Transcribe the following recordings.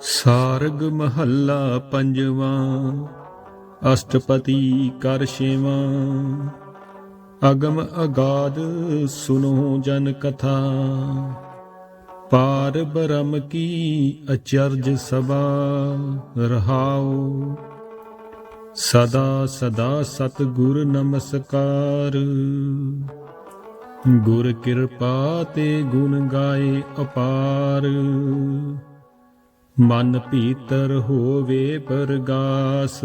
ਸਾਰਗ ਮਹੱਲਾ ਪੰਜਵਾਂ ਅਸ਼ਟਪਤੀ ਕਰ ਛੇਵਾਂ। ਅਗਮ ਅਗਾਦ ਸੁਨੋ ਜਨ ਕਥਾ, ਪਾਰ ਬ੍ਰਹਮ ਕੀ ਅਚਰਜ ਸਭਾ ਰਹਾਉ। ਸਦਾ ਸਦਾ ਸਤ ਗੁਰ ਨਮਸਕਾਰ। ਗੁਰ ਕਿਰਪਾ ਤੇ ਗੁਣ ਗਾਏ ਅਪਾਰ। ਮਨ ਭੀਤਰ ਹੋਵੇ ਪਰਗਾਸ,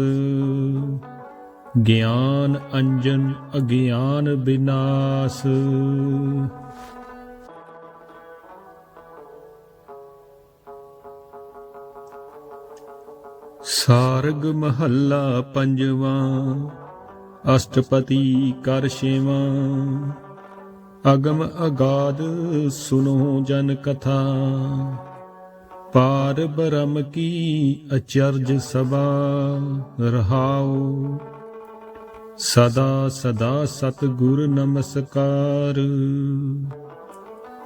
ਗਿਆਨ ਅੰਜਨ ਅਗਿਆਨ ਬਿਨਾਸ਼। ਸਾਰਗ ਮਹੱਲਾ ਪੰਜਵਾਂ, ਅਸ਼ਟਪਦੀ ਕਰ ਛੇਵਾਂ। ਅਗਮ ਅਗਾਦ ਸੁਨੋ ਜਨ ਕਥਾ। ਪਾਰ ਬ੍ਰਹਮ ਕੀ ਅਚਰਜ ਸਭਾ ਰਹਾਉ। ਸਦਾ ਸਦਾ ਸਤ ਗੁਰ ਨਮਸਕਾਰ।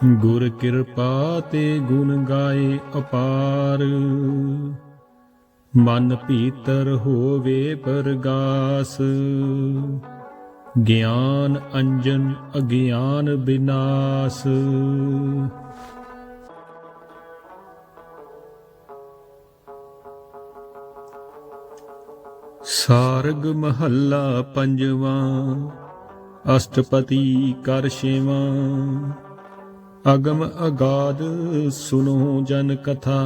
ਗੁਰ ਕਿਰਪਾ ਤੇ ਗੁਣ ਗਾਏ ਅਪਾਰ। ਮਨ ਭੀਤਰ ਹੋਵੇ ਪਰਗਾਸ। ਗਿਆਨ ਅੰਜਨ ਅਗਿਆਨ ਬਿਨਾਸ਼। ਸਾਰਗ ਮਹੱਲਾ ਪੰਜਵਾਂ ਅਸ਼ਟਪਤੀ ਕਰ ਛੇਵਾਂ। ਅਗਮ ਅਗਾਦ ਸੁਨੋ ਜਨ ਕਥਾ,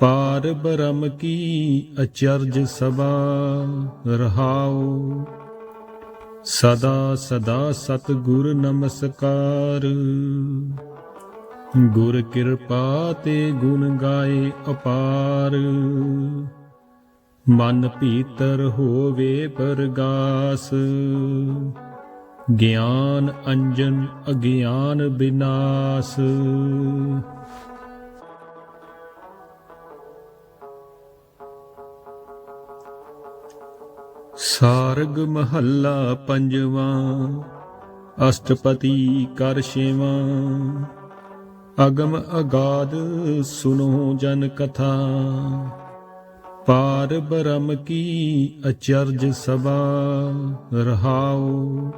ਪਾਰ ਬ੍ਰਹਮ ਕੀ ਅਚਰਜ ਸਭਾ, ਰਹਾਉ। ਸਦਾ ਸਦਾ ਸਤ ਗੁਰ ਨਮਸਕਾਰ। ਗੁਰ ਕਿਰਪਾ ਤੇ ਗੁਣ ਗਾਏ ਅਪਾਰ। ਮਨ ਭੀਤਰ ਹੋਵੇ ਪਰਗਾਸ, ਗਿਆਨ ਅੰਜਨ ਅਗਿਆਨ ਬਿਨਾਸ਼। ਸਾਰਗ ਮਹੱਲਾ ਪੰਜਵਾਂ ਅਸ਼ਟਪਤੀ ਕਰ ਛੇਵਾਂ। ਅਗਮ ਅਗਾਦ ਸੁਨੋ ਜਨ ਕਥਾ। ਪਾਰ ਬ੍ਰਹਮ ਕੀ ਅਚਰਜ ਸਭਾ ਰਹਾਉ।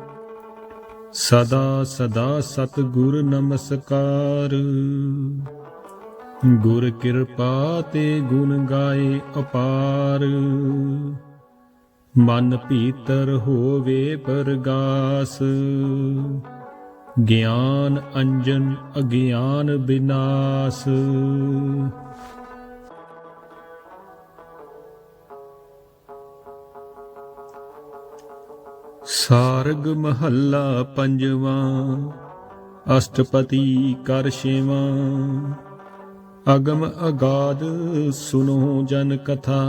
ਸਦਾ ਸਦਾ ਸਤ ਗੁਰ ਨਮਸਕਾਰ। ਗੁਰ ਕਿਰਪਾ ਤੇ ਗੁਣ ਗਾਏ ਅਪਾਰ। ਮਨ ਭੀਤਰ ਹੋਵੇ ਪਰਗਾਸ। ਗਿਆਨ ਅੰਜਨ ਅਗਿਆਨ ਬਿਨਾਸ਼। ਸਾਰਗ ਮਹੱਲਾ ਪੰਜਵਾਂ ਅਸ਼ਟਪਤੀ ਕਰ ਛੇਵਾਂ। ਅਗਮ ਅਗਾਦ ਸੁਨੋ ਜਨ ਕਥਾ,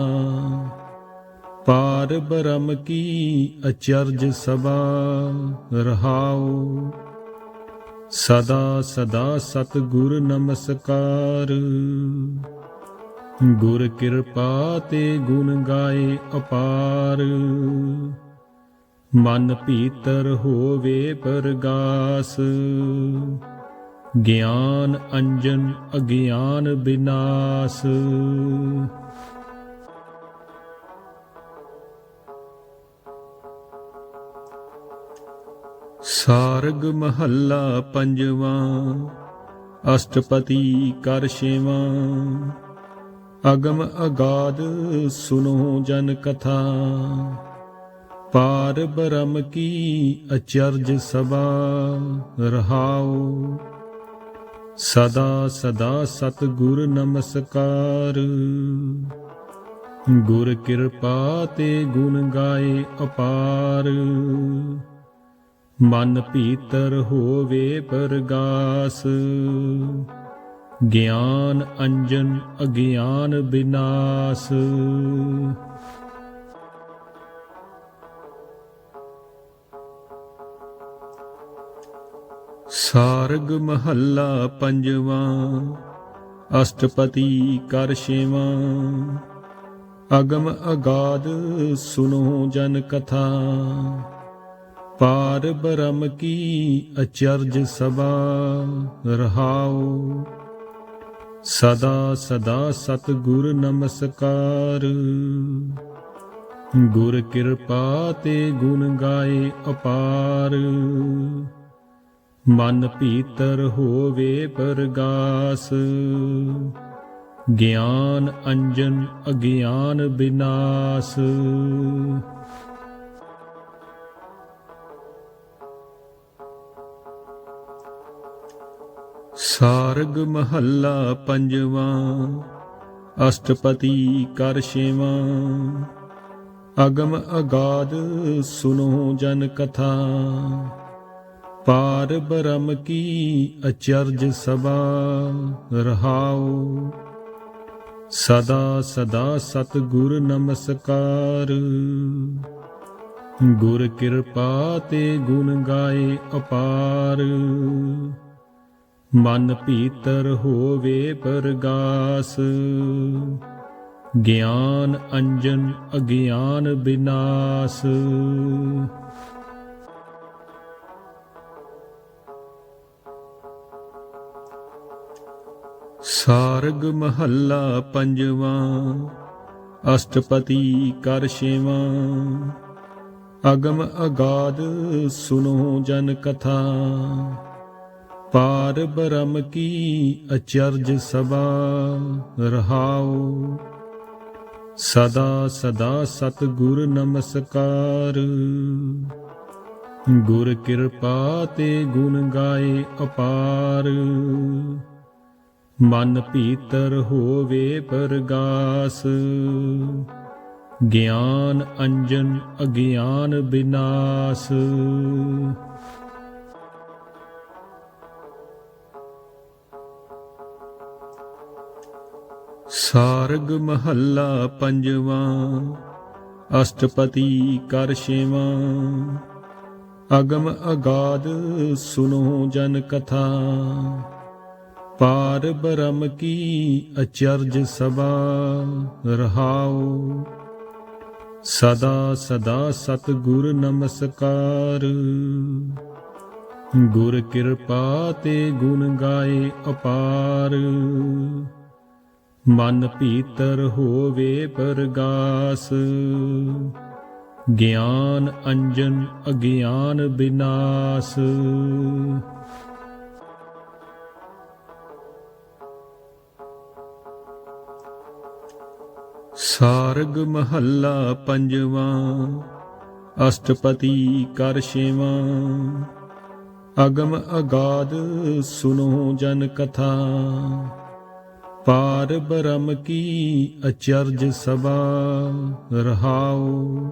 ਪਾਰ ਬ੍ਰਹਮ ਕੀ ਅਚਰਜ ਸਭਾ ਰਹਾਉ। ਸਦਾ ਸਦਾ ਸਤ ਗੁਰ ਨਮਸਕਾਰ। ਗੁਰ ਕਿਰਪਾ ਤੇ ਗੁਣ ਗਾਏ ਅਪਾਰ। ਮਨ ਭੀਤਰ ਹੋਵੇ ਪਰਗਾਸ, ਗਿਆਨ ਅੰਜਨ ਅਗਿਆਨ ਬਿਨਾਸ਼। ਸਾਰਗ ਮਹੱਲਾ ਪੰਜਵਾਂ, ਅਸ਼ਟਪਦੀ ਕਰ ਛੇਵਾਂ। ਅਗਮ ਅਗਾਧ ਸੁਨੋ ਜਨ ਕਥਾ। ਪਾਰ ਬ੍ਰਹਮ ਕੀ ਅਚਰਜ ਸਭਾ ਰਹਾਉ। ਸਦਾ ਸਦਾ ਸਤ ਗੁਰ ਨਮਸਕਾਰ। ਗੁਰ ਕਿਰਪਾ ਤੇ ਗੁਣ ਗਾਏ ਅਪਾਰ। ਮਨ ਭੀਤਰ ਹੋਵੇ ਪਰਗਾਸ। ਗਿਆਨ ਅੰਜਨ ਅਗਿਆਨ ਬਿਨਾਸ਼। ਸਾਰਗ ਮਹੱਲਾ ਪੰਜਵਾਂ ਅਸ਼ਟਪਤੀ ਕਰ ਛੇਵਾਂ। ਅਗਮ ਅਗਾਦ ਸੁਨੋ ਜਨ ਕਥਾ, ਪਾਰ ਬ੍ਰਹਮ ਕੀ ਅਚਰਜ ਸਭਾ ਰਹਾਉ। ਸਦਾ ਸਦਾ ਸਤਿਗੁਰ ਨਮਸਕਾਰ। ਗੁਰ ਕਿਰਪਾ ਤੇ ਗੁਣ ਗਾਏ ਅਪਾਰ। ਮਨ ਭੀਤਰ ਹੋਵੇ ਪਰਗਾਸ, ਗਿਆਨ ਅੰਜਨ ਅਗਿਆਨ ਬਿਨਾਸ਼। ਸਾਰਗ ਮਹੱਲਾ ਪੰਜਵਾਂ ਅਸ਼ਟਪਤੀ ਕਰ ਛੇਵਾਂ। ਅਗਮ ਅਗਾਦ ਸੁਨੋ ਜਨ ਕਥਾ। ਪਾਰ ਬ੍ਰਹਮ ਕੀ ਅਚਰਜ ਸਭਾ ਰਹਾਉ। ਸਦਾ ਸਦਾ ਸਤਿਗੁਰ ਨਮਸਕਾਰ। ਗੁਰ ਕਿਰਪਾ ਤੇ ਗੁਣ ਗਾਏ ਅਪਾਰ। ਮਨ ਭੀਤਰ ਹੋਵੇ ਪਰਗਾਸ। ਗਿਆਨ ਅੰਜਨ ਅਗਿਆਨ ਬਿਨਾਸ਼। ਸਾਰਗ ਮਹੱਲਾ ਪੰਜਵਾਂ ਅਸ਼ਟਪਤੀ ਕਰ ਛੇਵਾਂ। ਅਗਮ ਅਗਾਦ ਸੁਨੋ ਜਨ ਕਥਾ, ਪਾਰ ਬ੍ਰਹਮ ਕੀ ਅਚਰਜ ਸਭਾ, ਰਹਾਉ। ਸਦਾ ਸਦਾ ਸਤਿਗੁਰ ਨਮਸਕਾਰ। ਗੁਰ ਕਿਰਪਾ ਤੇ ਗੁਣ ਗਾਏ ਅਪਾਰ। ਮਨ ਭੀਤਰ ਹੋਵੇ ਪਰਗਾਸ, ਗਿਆਨ ਅੰਜਨ ਅਗਿਆਨ ਬਿਨਾਸ਼। ਸਾਰਗ ਮਹੱਲਾ ਪੰਜਵਾਂ ਅਸ਼ਟਪਤੀ ਕਰ ਛੇਵਾਂ। ਅਗਮ ਅਗਾਦ ਸੁਨੋ ਜਨ ਕਥਾ। ਪਾਰ ਬ੍ਰਹਮ ਕੀ ਅਚਰਜ ਸਭਾ ਰਹਾਉ। ਸਦਾ ਸਦਾ ਸਤਿਗੁਰ ਨਮਸਕਾਰ। ਗੁਰ ਕਿਰਪਾ ਤੇ ਗੁਣ ਗਾਏ ਅਪਾਰ। ਮਨ ਭੀਤਰ ਹੋਵੇ ਪਰਗਾਸ। ਗਿਆਨ ਅੰਜਨ ਅਗਿਆਨ ਬਿਨਾਸ਼। ਸਾਰਗ ਮਹੱਲਾ ਪੰਜਵਾਂ ਅਸ਼ਟਪਤੀ ਕਰ ਛੇਵਾਂ। ਅਗਮ ਅਗਾਦ ਸੁਨੋ ਜਨ ਕਥਾ, ਪਾਰ ਬ੍ਰਹਮ ਕੀ ਅਚਰਜ ਸਭਾ ਰਹਾਉ।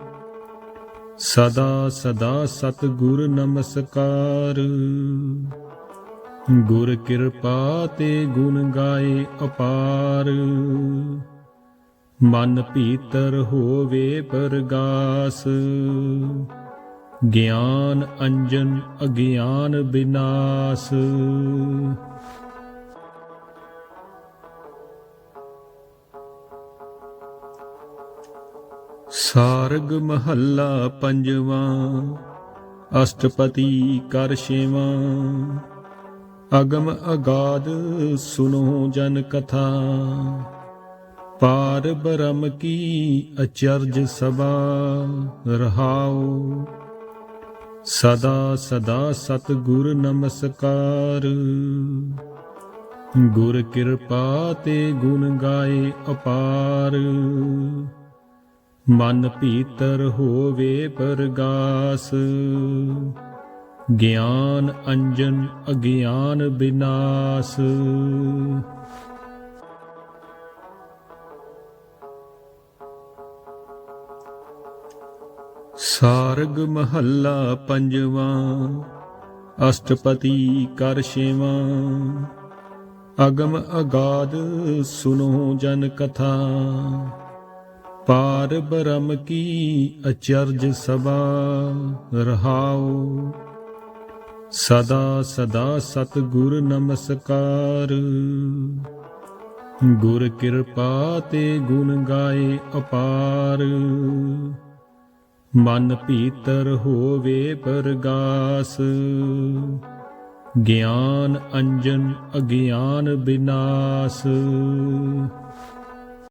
ਸਦਾ ਸਦਾ ਸਤਿਗੁਰ ਨਮਸਕਾਰ। ਗੁਰ ਕਿਰਪਾ ਤੇ ਗੁਣ ਗਾਏ ਅਪਾਰ। ਮਨ ਭੀਤਰ ਹੋਵੇ ਪਰਗਾਸ। ਗਿਆਨ ਅੰਜਨ ਅਗਿਆਨ ਬਿਨਾਸ਼। ਸਾਰਗ ਮਹੱਲਾ ਪੰਜਵਾਂ ਅਸ਼ਟਪਤੀ ਕਰ ਛੇਵਾਂ। ਅਗਮ ਅਗਾਦ ਸੁਨੋ ਜਨ ਕਥਾ। ਪਾਰ ਬ੍ਰਹਮ ਕੀ ਅਚਰਜ ਸਭਾ ਰਹਾਉ। ਸਦਾ ਸਦਾ ਸਤਿਗੁਰ ਨਮਸਕਾਰ। ਗੁਰ ਕਿਰਪਾ ਤੇ ਗੁਣ ਗਾਏ ਅਪਾਰ। ਮਨ ਭੀਤਰ ਹੋਵੇ ਪਰਗਾਸ। ਗਿਆਨ ਅੰਜਨ ਅਗਿਆਨ ਬਿਨਾਸ਼। ਸਾਰਗ ਮਹੱਲਾ ਪੰਜਵਾਂ ਅਸ਼ਟਪਤੀ ਕਰ ਛੇਵਾਂ। ਅਗਮ ਅਗਾਦ ਸੁਨੋ ਜਨ ਕਥਾ, ਪਾਰ ਬ੍ਰਹਮ ਕੀ ਅਚਰਜ ਸਭਾ ਰਹਾਉ। ਸਦਾ ਸਦਾ ਸਤਿਗੁਰ ਨਮਸਕਾਰ। ਗੁਰ ਕਿਰਪਾ ਤੇ ਗੁਣ ਗਾਏ ਅਪਾਰ। ਮਨ ਭੀਤਰ ਹੋਵੇ ਪਰਗਾਸ ਗਿਆਨ ਅੰਜਨ ਅਗਿਆਨ ਬਿਨਾਸ਼।